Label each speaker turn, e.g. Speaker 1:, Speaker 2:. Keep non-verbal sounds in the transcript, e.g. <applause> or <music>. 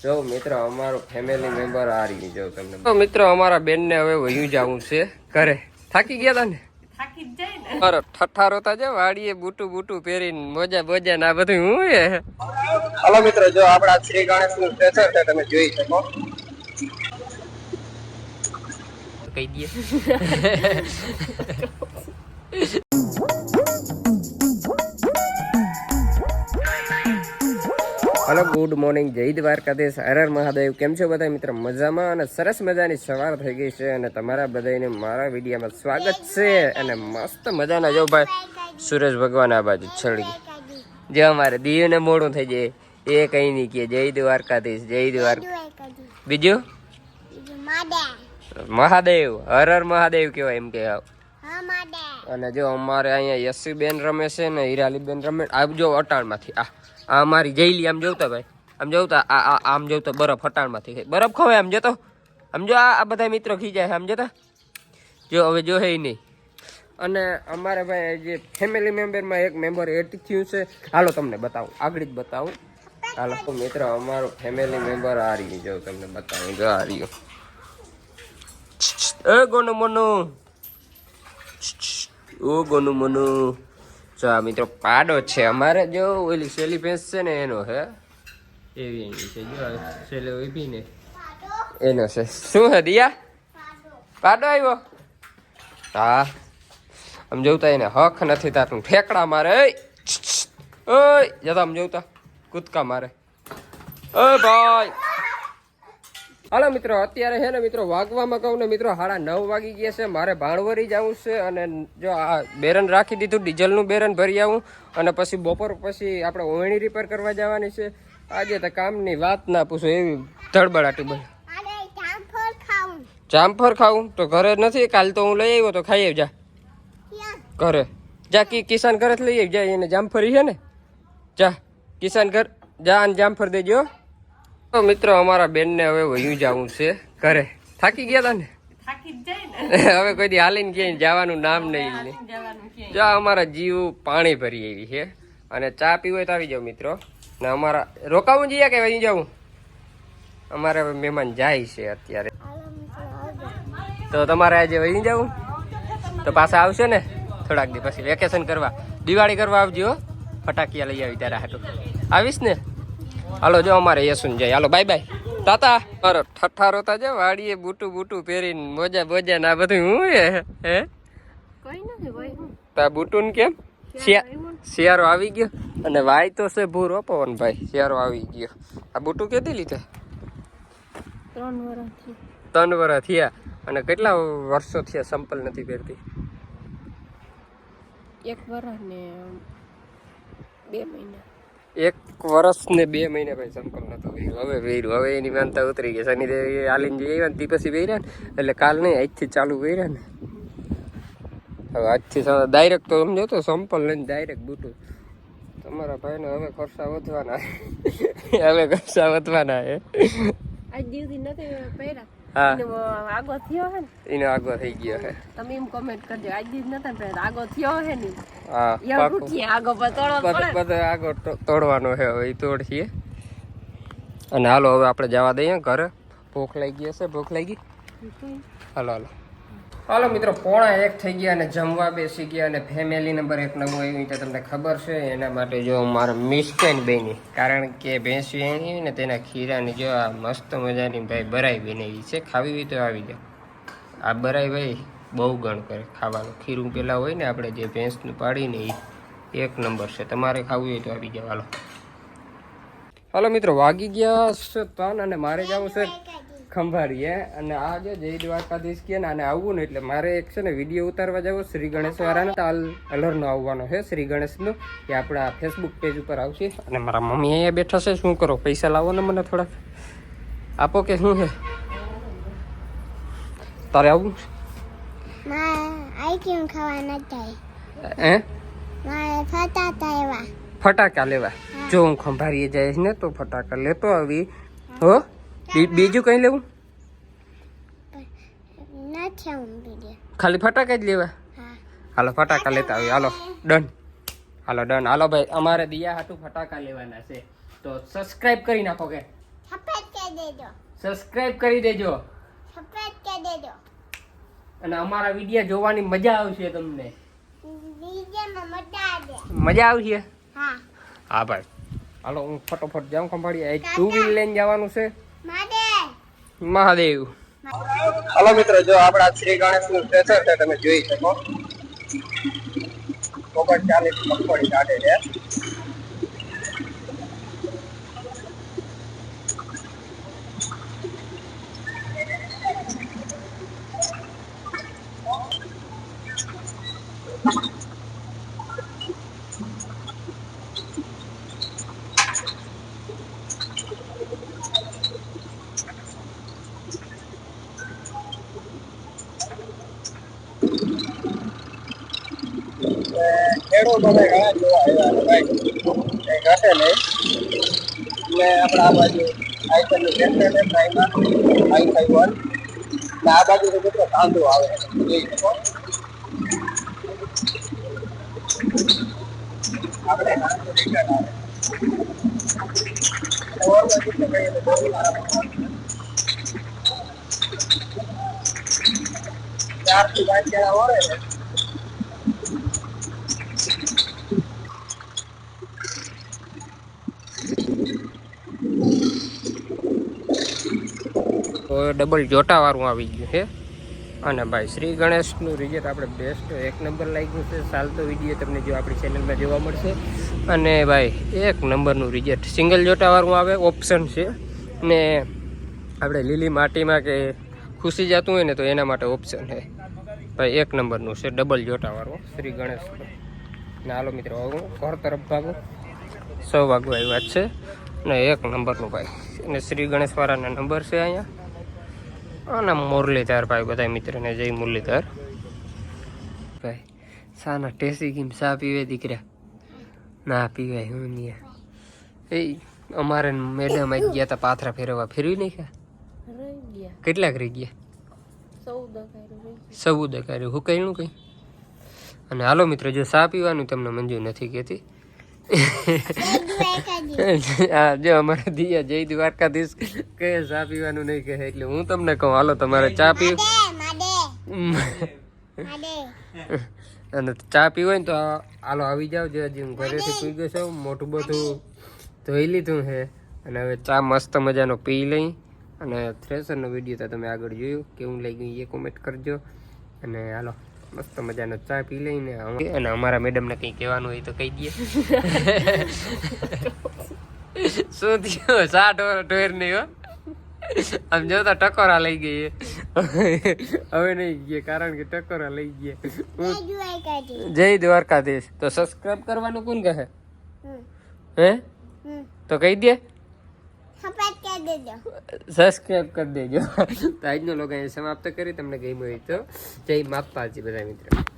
Speaker 1: જો મિત્રો અમારો ફેમિલી મેમ્બર આ રહી જો તમને તો મિત્રો અમારા બેનને હવે વયું જવું છે ઘરે. થાકી ગયા તા ને?
Speaker 2: થાકી જાય ને.
Speaker 1: મારો ઠઠ્ઠારો તા છે વાડીએ બૂટું બૂટું પહેરીને મોજા બોજા ને આ બધું હું એ? હલો મિત્રો જો આપણા શ્રી ગણેશનું સ્ટેશન છે તમે જોઈ શકો. કહી દઈએ. <laughs> <laughs> હલો ગુડ મોર્નિંગ જય દ્વારકાધીશ. હર હર મહાદેવ. કેમ છો બધા મિત્ર? મજામાં અને સરસ મજાની સવાર થઈ ગઈ છે અને તમારા બધાને મારા વિડીયામાં સ્વાગત છે અને મસ્ત મજાના જો ભાઈ સૂરજ ભગવાન આ બાજુ છળી જે અમારે દીવને મોડું થઈ જાય. એ કંઈ નહીં કે જય દ્વારકાધીશ જય દ્વારકા બીજું? મહાદેવ. હર હર મહાદેવ કહેવાય એમ કે અને જો અમારે અહીંયા યશી બેન રમે છે ને હિરાલી બેન રમે આ જો અટાણમાંથી આ. આ અમારી જઈલી આમ જોતા ભાઈ. આમ જોતા આ આમ જોતા બરફ હટાણમાંથી ખાય બરફ ખવાય, આમ જતો આમ જો આ બધા મિત્રો ખીજાય આમ જતા જો, હવે જો હે નહીં. અને અમારે ભાઈ જે ફેમિલી મેમ્બરમાં એક મેમ્બર એડ થયું છે. હાલો તમને બતાવું. આગળ જ બતાવું. હાલો, તો મિત્ર, અમારો ફેમિલી મેમ્બર આ રહ્યું જો, તમને બતાવું. જો આ રહ્યું એ ગોનું મનું. ઓ ગોનું મનું. જો આ મિત્રો પાડો છે. અમારે જો ઓલી સેલી ભેંસ છે ને એનો હે? એવી એની છે. જો સેલે ઊભી ને. એનો છે. શું હે દિયા? પાડો આવ્યો હા. આમ જોતા એને હક નથી તારું ઠેકડા મારે. ઓય, જતા આમ જોતા. કૂદકા મારે. ઓ ભાઈ. હાલો મિત્રો અત્યારે છે ને મિત્રો વાગવામાં કહું ને મિત્રો સાડા નવ વાગી ગયા છે. મારે ભાણવરી જવું છે અને જો આ બેરન રાખી દીધું ડીઝલનું બેરન ભરી આવું અને પછી બપોર પછી આપણે ઓવણી રિપેર કરવા જવાની છે. આજે તો કામની વાત ના પૂછો એવી ધડબડાટી બની જામફળ ખાવું. તો ઘરે નથી? કાલ તો હું લઈ આવ્યો તો ખાઈ જા ઘરે. જા કી કિસાન ઘરે લઈ આવી જાય એને જામફળી છે ને. જા કિસાન ઘર જા અને જામફળ દેજો. તો મિત્રો અમારા બેનને હવે વયું જવું છે ઘરે. થાકી ગયા તા ને? <laughs> હવે કોઈ દી હાલીને ક્યાંય જવાનું નામ નહીં જો અમારા જીવ પાણી ભરી એવી છે. અને ચા પીવો હોય તો આવી જાવ મિત્રો. ને અમારા રોકાવું જઈએ કે વહી જવું? અમારે હવે મહેમાન જાય છે અત્યારે. તો તમારે આજે વહી જવું? તો પાછા આવશે ને? થોડાક દી પછી વેકેશન કરવા. દિવાળી કરવા આવજો. ફટાકિયા લઈ આવી ત્યારે હાટું. આવીશ ને? હાલો જો અમારે યસુન જાય. હાલો બાય બાય તાતા મારો ઠઠ્ઠારો રોતા છે વાડીએ બૂટું બૂટું પહેરીને મોજા બોજા ને આ બધું હું હે? હે?
Speaker 2: કોઈ નથી ભાઈ
Speaker 1: તા બૂટું કેમ? શિયારો શિયાળો આવી ગયો? અને વાય તો છે ભૂરો પવન ભાઈ શિયાળો આવી ગયો. આ બુટું કેતી લીધા?
Speaker 2: ત્રણ
Speaker 1: ત્રણ વર્ષ થયા. અને કેટલા વર્ષો થયા સંપલ નથી પહેરતી?
Speaker 2: એક વર્ષ ને બે મહિના.
Speaker 1: એક વર્ષ ને બે મહિને ભાઈ સંપલ નતો પહેર્યું હવે વેર્યું. હવે એની માનતા ઉતરી ગઈ. શનિદેવ હાલીને જઈ આવ્યા ને પછી વેર્યા ને. એટલે કાલ નહીં, આજથી ચાલુ કર્યા ને. હવે આજથી ડાયરેક્ટ તો સમજો તો સંપલ લઈને ડાયરેક્ટ બૂટું. તમારા ભાઈને હવે ખર્ચા વધવાના <laughs> હવે ખર્ચા વધવાના હે
Speaker 2: આજ દિવસથી નથી પહેર્યા
Speaker 1: હા.
Speaker 2: આગો થયો હે ને?
Speaker 1: એનો આગો થઈ ગયો હે.
Speaker 2: તમે એમ કમેન્ટ કરજો. આજ દિવસ નતા પહેર્યા આગો થયો હે ને?
Speaker 1: હા
Speaker 2: યાર આગો પર પડે
Speaker 1: આગો તોડવાનો છે હવે એ તોડશીએ અને હાલો હવે આપણે જવા દઈએ ઘરે. ભૂખ લાગી હશે ભૂખ લાગી? હાલો હાલો. હાલો મિત્રો, પોણા એક થઈ ગયા અને જમવા બેસી ગયા અને ફેમિલી નંબર એક નવો એવી રીતે તમને ખબર છે. એના માટે જો મારો મિસ્ટેન બની, કારણ કે ભેંસ વેણી ને તેના ખીરાની જો આ મસ્ત મજાની ભાઈ બરાઈ બનાવી છે. ખાવી હોય તો આવી જાય આ બરાઈ ભાઈ બહુ ગણ કરે ખાવાનું. ખીરું પેલા હોય ને આપણે જે ભેંસનું પાડીને એ એક નંબર છે. તમારે ખાવું હોય તો આવી જાવ હાલો. હાલો મિત્રો, વાગી ગયા છે તન અને મારે જવું છે ખંભાળીએ. અને આ જો જય દ્વારકાધીશ કે ને આને આવવું ને એટલે મારે એક છે ને વીડિયો ઉતારવા જવો શ્રી ગણેશ વાળાનો તાલ અલરનો આવવાનો છે શ્રી ગણેશનો એ આપણા ફેસબુક પેજ ઉપર આવશે. અને મારા મમ્મી અહીંયા બેઠા છે શું કરો? પૈસા લાવો ને મને થોડાક. આપો કે શું છે? તારે આવું? ફટાકા લેવા. જો હું ખંભારીએ જઈશ ને તો ફટાકા લેતો આવી. હો? બીજું કઈ લેવું? ખાલી ફટાકા જ લેવા? હાલો ફટાકા લેતા આવી હાલો ડન. હાલો ડન. હાલો ભાઈ અમારે દિયા હાટું ફટાકા લેવાના છે. તો સબસ્ક્રાઇબ કરી નાખો કે? સબસ્ક્રાઇબ કરી દેજો. અને અમારા વીડિયો જોવાની મજા આવશે તમને.
Speaker 3: મજા
Speaker 1: આવશે?
Speaker 3: હા.
Speaker 1: ભાઈ. હાલો હું ફટોફટ જાઉં ખંભાળી ટુ વ્હીલ લઈને જવાનું છે. મહાદેવ. હલો મિત્રો જો આપણા શ્રી ગણેશનું સ્ટેશન છે તમે જોઈ શકો. ઓગણ ચાલીસ મગફળી કાઢે છે. ખેડૂતો ઘણા જોવા આવ્યા છે ભાઈ. કઈ ઘટે નહીં. એટલે આપણે આ બાજુ આઈસરનું સેન્ટર છે પ્રાઇમા આઈ ફાઈવ વન. આ બાજુ તો કેટલો કાંદો આવે છે. જોઈ શકો. આપણે કાંદો રિટર્ન આવે ઓવરમાં કેટલું કહીએ તો બહુ સારા ચારથી પાંચ જણા વળે ડબલ જોટાવાળું આવી ગયું છે. અને ભાઈ શ્રી ગણેશનું રિઝલ્ટ આપણે બેસ્ટ એક નંબર લાગ્યું છે. ચાલતો વીડિયો તમને જો આપણી ચેનલમાં જોવા મળશે. અને ભાઈ, એક નંબરનું રિઝલ્ટ સિંગલ જોટાવાળું આવે ઓપ્શન છે. ને આપણે લીલી માટીમાં કે ખુશી જતું હોય ને તો એના માટે ઓપ્શન છે. ભાઈ, એક નંબરનું છે ડબલ જોટાવાળું, શ્રી ગણેશનું. ને હાલો મિત્રો, હવે હું ઘર તરફ ભાગું. સૌ વાગવા વાત છે. ને એક નંબરનું ભાઈ. અને શ્રી ગણેશવાળાના નંબર છે અહીંયા. અને મુરલીધર ભાઈ બધા મિત્રને જય મુરલીધર. ભાઈ સાના ટેસી કેમ સા પીવે દીકરા. ના પીવાય હું નહીં એ અમારે મેડમ આવી ગયા હતા પાથરા ફેરવવા. ફેરવી નહીં
Speaker 2: ગયા.
Speaker 1: કેટલાક રહી ગયા.
Speaker 2: સૌ
Speaker 1: દકાર્યું કર્યું હું કહ્યું કંઈ? અને હાલો મિત્રો જો સા પીવાનું તમને મંજૂર નથી કહેતી <laughs> જો અમારા દિયા જય દ્વારકાધીશ. કે ચા પીવાનું નહીં કહે. એટલે હું તમને કહું હાલો તમારે ચા પી <laughs> અને ચા પીવો હોય ને તો હાલો આવી જાવ જે હજી હું ઘરેથી પી ગયો છું મોટું બધું ધોઈ લીધું છે. અને હવે ચા મસ્ત મજાનો પી લઈ. અને થ્રેસરનો વીડિયો તો તમે આગળ જોયું કેવું લાગ્યું એ કોમેન્ટ કરજો. અને હાલો. મસ્ત મજાનો ચા પી લઈને અને અમારા મેડમને કંઈ કહેવાનું હોય તો કહી દઈએ શું થયું? ચા ઢોર ઢોર નહીં હો. આમ જોતા ટકોરા લઈ ગઈ. હવે નહીં ગયે કારણ કે ટકોરા લઈ ગયા. જય દ્વારકાધીશ. તો સબસ્ક્રાઇબ કરવાનું કોણ કહે? હે? તો કહી દે.
Speaker 3: સફેદ કરી દેજો.
Speaker 1: તો આજનો લોગ અહીંયા સમાપ્ત કરી. તમને ગમ્યું હોય તો જય માતાજી બધા મિત્રો.